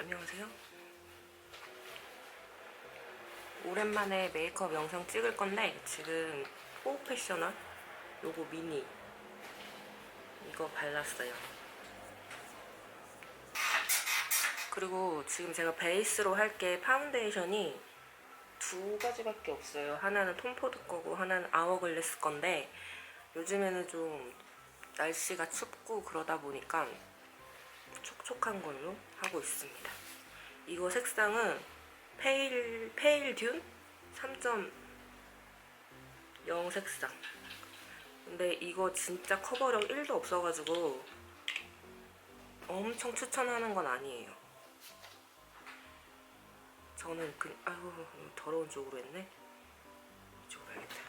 안녕하세요. 오랜만에 메이크업 영상 찍을 건데 지금 포패셔널 요거 미니 이거 발랐어요. 그리고 지금 제가 베이스로 할 게 파운데이션이 두 가지밖에 없어요. 하나는 톰포드 거고 하나는 아워글래스 건데 요즘에는 좀 날씨가 춥고 그러다 보니까 촉촉한 걸로 하고 있습니다. 이거 색상은 페일 페일 듄 3.0 색상. 근데 이거 진짜 커버력 1도 없어가지고 엄청 추천하는 건 아니에요. 저는 그 아유 더러운 쪽으로 했네. 이쪽으로 해야겠다.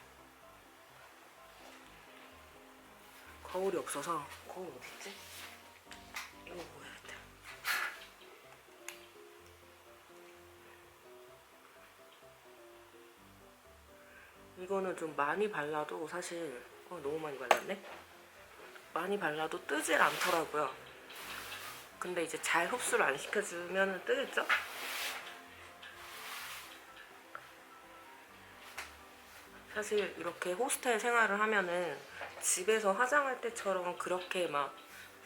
거울이 없어서 거울 어딨지? 이거 이거는 좀 많이 발라도 사실 어, 너무 많이 발랐네. 많이 발라도 뜨질 않더라고요. 근데 이제 잘 흡수를 안 시켜주면 뜨겠죠? 사실 이렇게 호스텔 생활을 하면은 집에서 화장할 때처럼 그렇게 막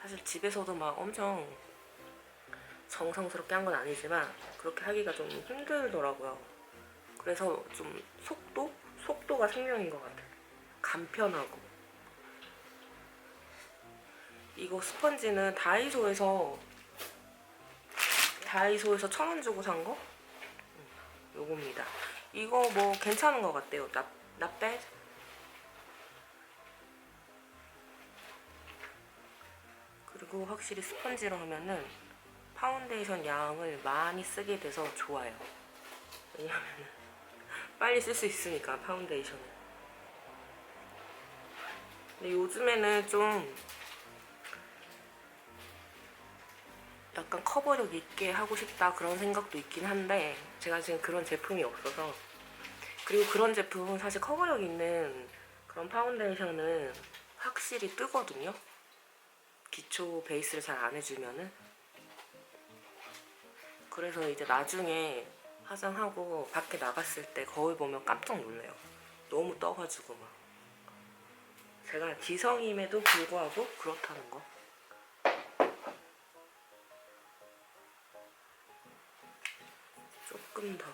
사실 집에서도 막 엄청 정성스럽게 한 건 아니지만 그렇게 하기가 좀 힘들더라고요. 그래서 좀 속도? 속도가 생명인 것 같아요. 간편하고. 이거 스펀지는 다이소에서 다이소에서 천 원 주고 산 거? 음, 요겁니다. 이거 뭐 괜찮은 것 같아요. not bad. 그리고 확실히 스펀지로 하면은 파운데이션 양을 많이 쓰게 돼서 좋아요. 왜냐면 빨리 쓸 수 있으니까 파운데이션을. 근데 요즘에는 좀 약간 커버력 있게 하고 싶다 그런 생각도 있긴 한데 제가 지금 그런 제품이 없어서 그리고 그런 제품은 사실 커버력 있는 그런 파운데이션은 확실히 뜨거든요. 기초 베이스를 잘 안 해주면은 그래서 이제 나중에 화장하고 밖에 나갔을 때 거울 보면 깜짝 놀래요. 너무 떠가지고 막 제가 지성임에도 불구하고 그렇다는 거. 조금 더.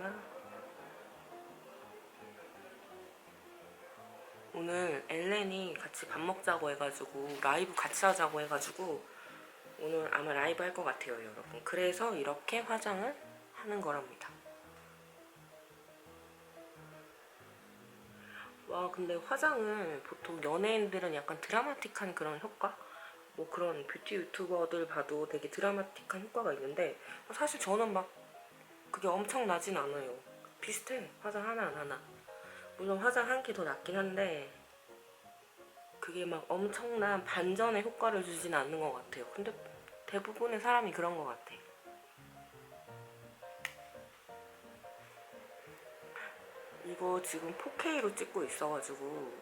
이마 오늘 엘렌이 같이 밥 먹자고 해가지고 라이브 같이 하자고 해가지고 오늘 아마 라이브 할 것 같아요 여러분. 그래서 이렇게 화장을 하는 거랍니다. 와 근데 화장을 보통 연예인들은 약간 드라마틱한 그런 효과? 뭐 그런 뷰티 유튜버들 봐도 되게 드라마틱한 효과가 있는데 사실 저는 막 그게 엄청 나진 않아요. 비슷해. 화장 하나 안 하나. 물론 화장 한 개 더 낫긴 한데 그게 막 엄청난 반전의 효과를 주진 않는 것 같아요. 근데 대부분의 사람이 그런 것 같아. 이거 지금 4K로 찍고 있어가지고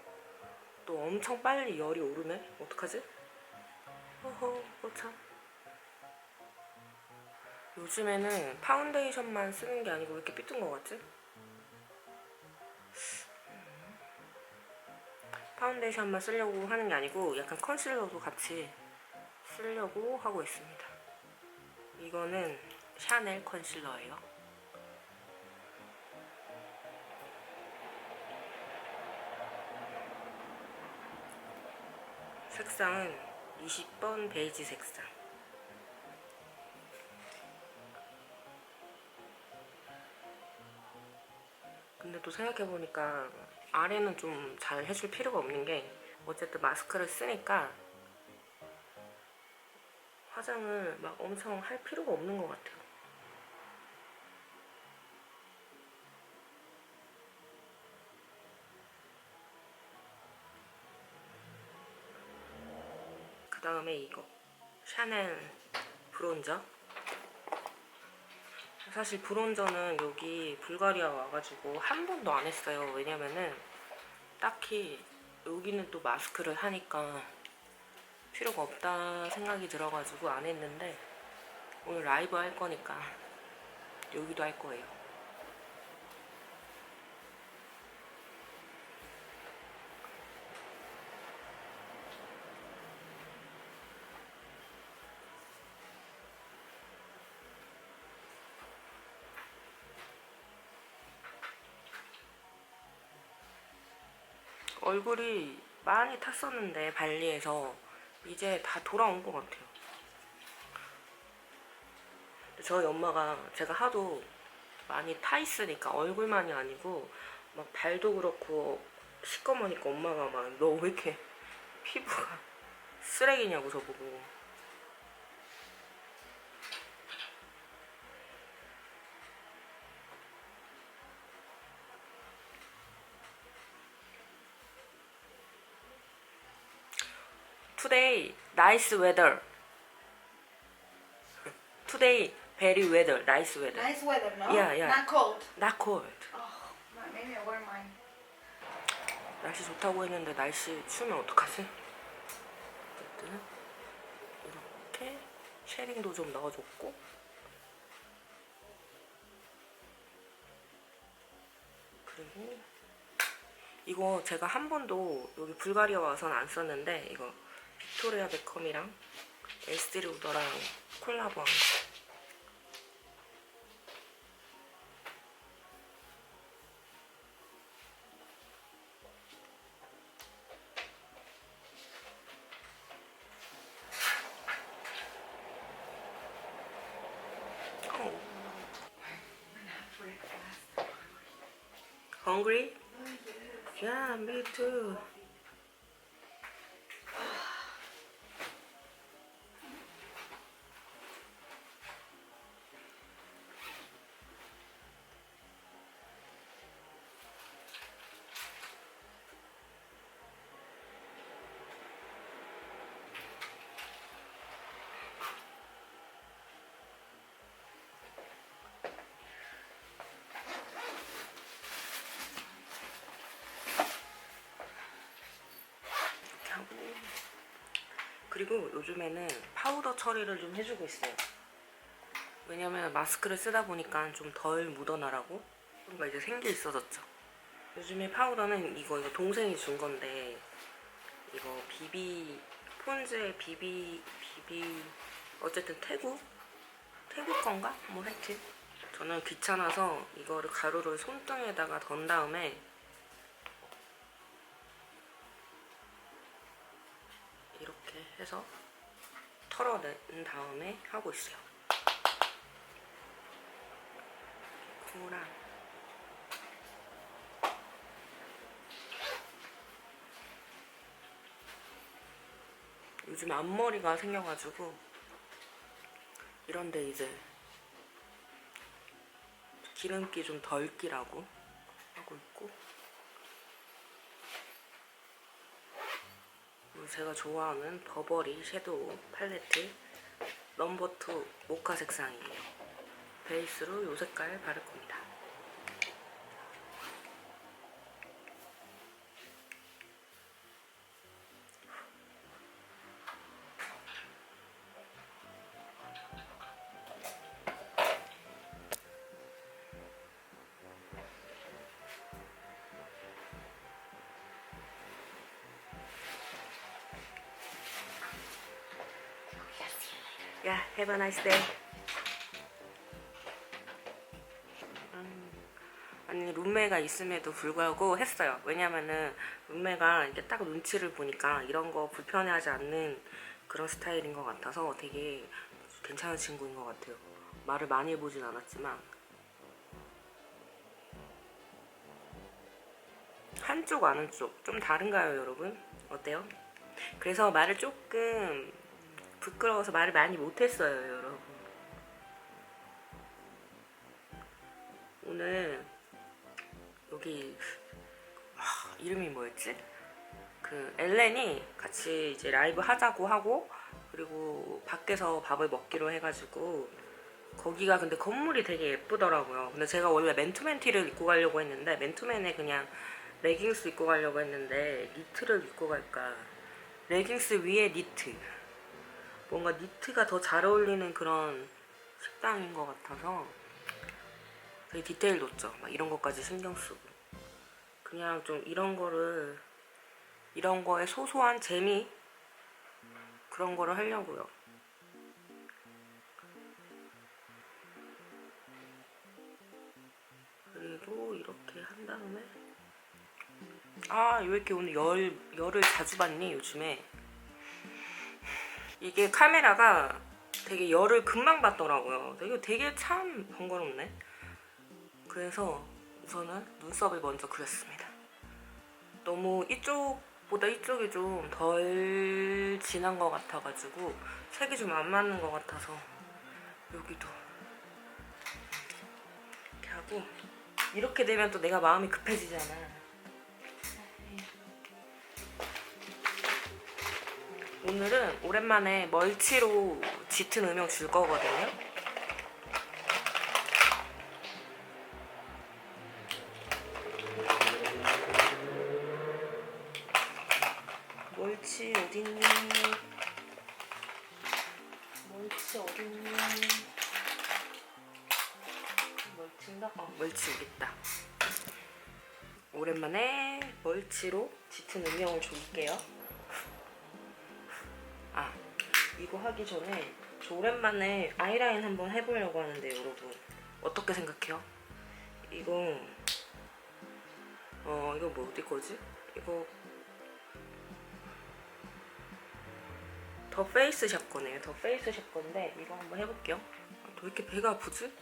또 엄청 빨리 열이 오르네? 어떡하지? 어허, 어 참. 요즘에는 파운데이션만 쓰는 게 아니고 왜 이렇게 삐뚤은 것 같지? 파운데이션만 쓰려고 하는 게 아니고 약간 컨실러도 같이 쓰려고 하고 있습니다. 이거는 샤넬 컨실러예요. 색상은 20번 베이지 색상. 근데 또 생각해보니까 아래는 좀 잘 해줄 필요가 없는 게 어쨌든 마스크를 쓰니까 화장을 막 엄청 할 필요가 없는 것 같아요. 그 다음에 이거 샤넬 브론저. 사실 브론저는 여기 불가리아 와가지고 한 번도 안 했어요. 왜냐면은 딱히 여기는 또 마스크를 하니까 필요가 없다 생각이 들어가지고 안 했는데 오늘 라이브 할 거니까 여기도 할 거예요. 얼굴이 많이 탔었는데 발리에서 이제 다 돌아온 것 같아요. 저희 엄마가 제가 하도 많이 타 있으니까 얼굴만이 아니고 막 발도 그렇고 시꺼머니까 엄마가 막 너 왜 이렇게 피부가 쓰레기냐고 저보고 Nice weather. Today very weather, nice weather. Nice weather, no? Yeah, yeah. Not cold. Not cold. Oh, maybe I wear mine. 날씨 좋다고 했는데 날씨 추우면 어떡하지? 어쨌든 이렇게 쉐링도 좀 넣어줬고 그리고 이거 제가 한 번도 여기 불가리아 와서는 안 썼는데 이거 빅토리아 베컴이랑 에스티 루더랑 콜라보한 거 어. Hungry? 그리고 요즘에는 파우더 처리를 좀 해주고 있어요. 왜냐면 마스크를 쓰다 보니까 좀 덜 묻어나라고 뭔가 이제 생기 있어졌죠. 요즘에 파우더는 이거 이거 동생이 준 건데 이거 비비 폰즈의 비비 비비 어쨌든 태국 태국 건가 뭐 하여튼 저는 귀찮아서 이거를 가루를 손등에다가 던 다음에 해서 털어낸 다음에 하고 있어요. 코랑 요즘 앞머리가 생겨가지고 이런데 이제 기름기 좀 덜 끼라고 하고 있고 그리고 제가 좋아하는 버버리 섀도우 팔레트 넘버 2 모카 색상이에요. 베이스로 요 색깔 바를 겁니다. Yeah, have a nice day. 음, 아니 룸메가 있음에도 불구하고 했어요. 왜냐면은 룸메가 이렇게 딱 눈치를 보니까 이런 거 불편해하지 않는 그런 스타일인 것 같아서 되게 괜찮은 친구인 것 같아요. 말을 많이 해보진 않았지만 한쪽 아는 쪽 좀 다른가요, 여러분? 어때요? 그래서 말을 조금 부끄러워서 말을 많이 못했어요, 여러분. 오늘 여기 아, 이름이 뭐였지? 그 엘렌이 같이 이제 라이브 하자고 하고 그리고 밖에서 밥을 먹기로 해가지고 거기가 근데 건물이 되게 예쁘더라고요. 근데 제가 원래 맨투맨 티를 입고 가려고 했는데 맨투맨에 그냥 레깅스 입고 가려고 했는데 니트를 입고 갈까. 레깅스 위에 니트. 뭔가 니트가 더 잘 어울리는 그런 식당인 것 같아서 되게 디테일 뒀죠. 막 이런 것까지 신경 쓰고. 그냥 좀 이런 거를 이런 거에 소소한 재미 그런 거를 하려고요. 그리고 이렇게 한 다음에 아, 왜 이렇게 오늘 열 열을 자주 받니 요즘에? 이게 카메라가 되게 열을 금방 받더라고요. 이거 되게 참 번거롭네. 그래서 우선은 눈썹을 먼저 그렸습니다. 너무 이쪽보다 이쪽이 좀 덜 진한 것 같아가지고 색이 좀 안 맞는 것 같아서 여기도 이렇게 하고 이렇게 되면 또 내가 마음이 급해지잖아. 오늘은 오랜만에 멀치로 짙은 음영 줄 거거든요. 멀치 어딨니? 멀치 어딨니? 멀치인가? 어, 멀치 여기 있다. 오랜만에 멀치로 짙은 음영을 줄게요. 하기 전에 저 오랜만에 아이라인 한번 해보려고 하는데 여러분 어떻게 생각해요? 이거 어 이거 뭐 어디 거지? 이거 더 페이스샵 거네요. 더 페이스샵 건데 이거 한번 해볼게요. 아, 왜 이렇게 배가 아프지?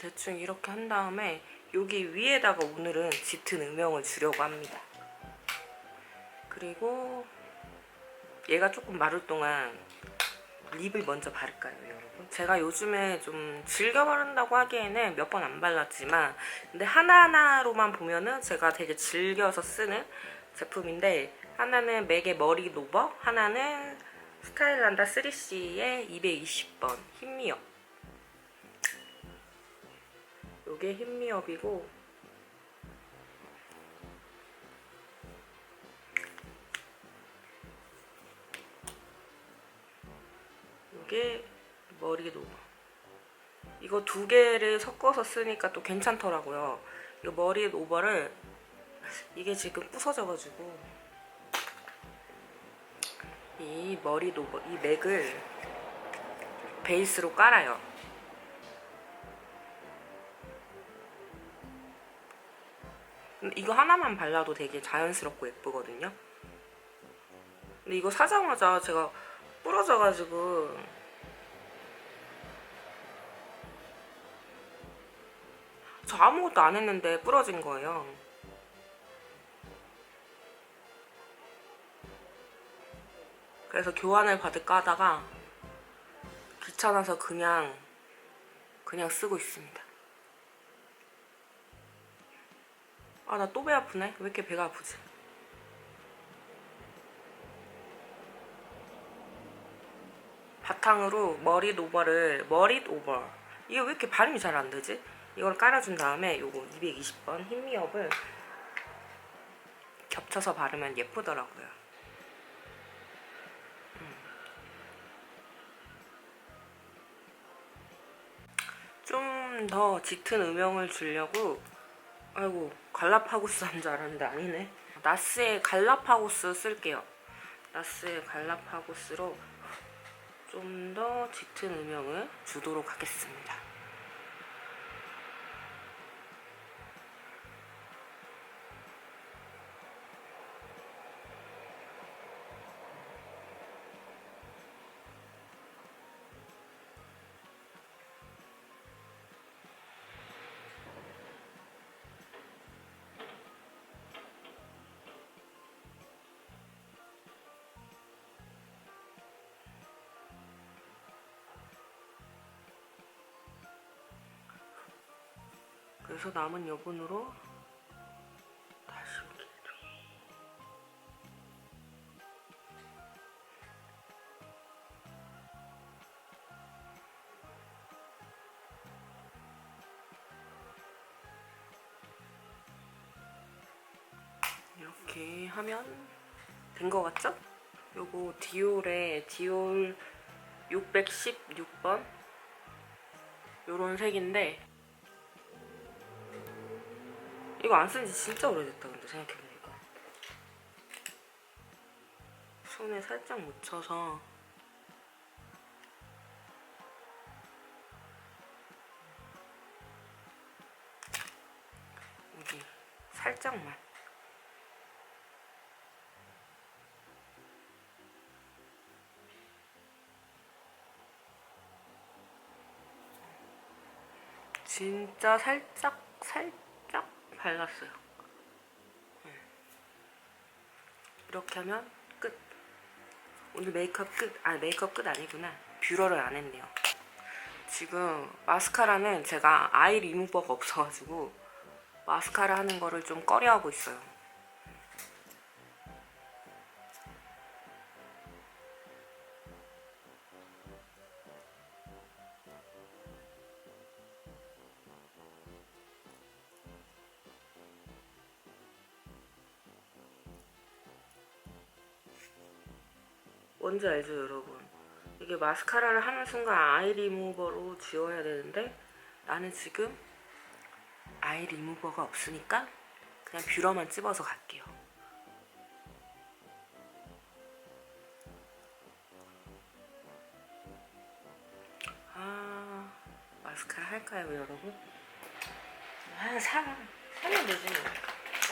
대충 이렇게 한 다음에 여기 위에다가 오늘은 짙은 음영을 주려고 합니다. 그리고 얘가 조금 마를 동안 립을 먼저 바를까요, 여러분? 제가 요즘에 좀 즐겨 바른다고 하기에는 몇 번 안 발랐지만 근데 하나하나로만 보면은 제가 되게 즐겨서 쓰는 제품인데 하나는 맥의 머리 노버, 하나는 스타일란다 3C의 220번 흰미역 요게 흰미업이고 요게 머리 노버 이거 두 개를 섞어서 쓰니까 또 괜찮더라고요. 이 머리 노버를 이게 지금 부서져가지고 이 머리 노버 이 맥을 베이스로 깔아요 이거 하나만 발라도 되게 자연스럽고 예쁘거든요. 근데 이거 사자마자 제가 부러져가지고 저 아무것도 안 했는데 부러진 거예요. 그래서 교환을 받을까 하다가 귀찮아서 그냥 그냥 쓰고 있습니다. 아, 나 또 배 아프네? 왜 이렇게 배가 아프지? 바탕으로 머리 노버를 머리 노버 이게 왜 이렇게 발음이 잘 안 되지? 이걸 깔아준 다음에 요거 220번 흰미업을 겹쳐서 바르면 예쁘더라고요. 좀더 짙은 음영을 주려고 아이고 갈라파고스 한 줄 알았는데 아니네. 나스의 갈라파고스 쓸게요. 나스의 갈라파고스로 좀 더 짙은 음영을 주도록 하겠습니다 그래서 남은 여분으로 다시 이렇게 이렇게 하면 된거 같죠? 요거 디올의 디올 616번 요런 색인데 이거 안 쓴 지 진짜 오래됐다 근데 생각해보니까. 손에 살짝 묻혀서. 여기 살짝만. 진짜 살짝 살짝 발랐어요. 네. 이렇게 하면 끝. 오늘 메이크업 끝. 아 메이크업 끝 아니구나. 뷰러를 안 했네요. 지금 마스카라는 제가 아이 리무버가 없어가지고 마스카라 하는 거를 좀 꺼려하고 있어요. 뭔지 알죠, 여러분? 이게 마스카라를 하는 순간 아이 리무버로 지워야 되는데 나는 지금 아이 리무버가 없으니까 그냥 뷰러만 찝어서 갈게요. 아, 마스카라 할까요, 여러분? 아, 사, 사면 되지. 뭐.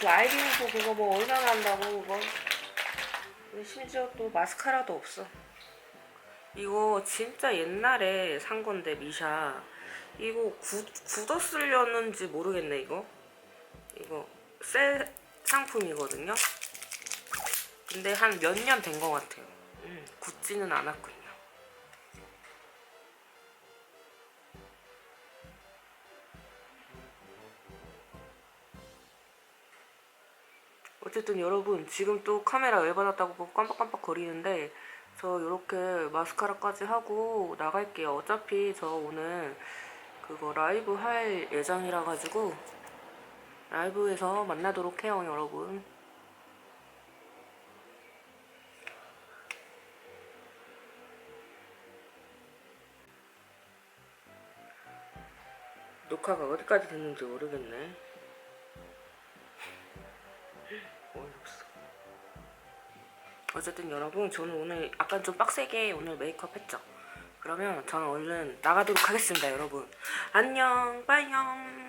그 아이 리무버 그거 뭐 얼마나 한다고, 그거. 심지어 또 마스카라도 없어. 이거 진짜 옛날에 산 건데 미샤. 이거 굳, 굳었으려는지 모르겠네 이거. 이거 새 상품이거든요. 근데 한 몇 년 된 것 같아요. 음, 굳지는 않았군 어쨌든 여러분 지금 또 카메라 왜 받았다고 깜빡깜빡 거리는데 저 이렇게 마스카라까지 하고 나갈게요. 어차피 저 오늘 그거 라이브 할 예정이라 가지고 라이브에서 만나도록 해요, 여러분. 녹화가 어디까지 됐는지 모르겠네. 어쨌든 여러분 저는 오늘 약간 좀 빡세게 오늘 메이크업 했죠. 그러면 저는 얼른 나가도록 하겠습니다, 여러분. 안녕, 빠이영.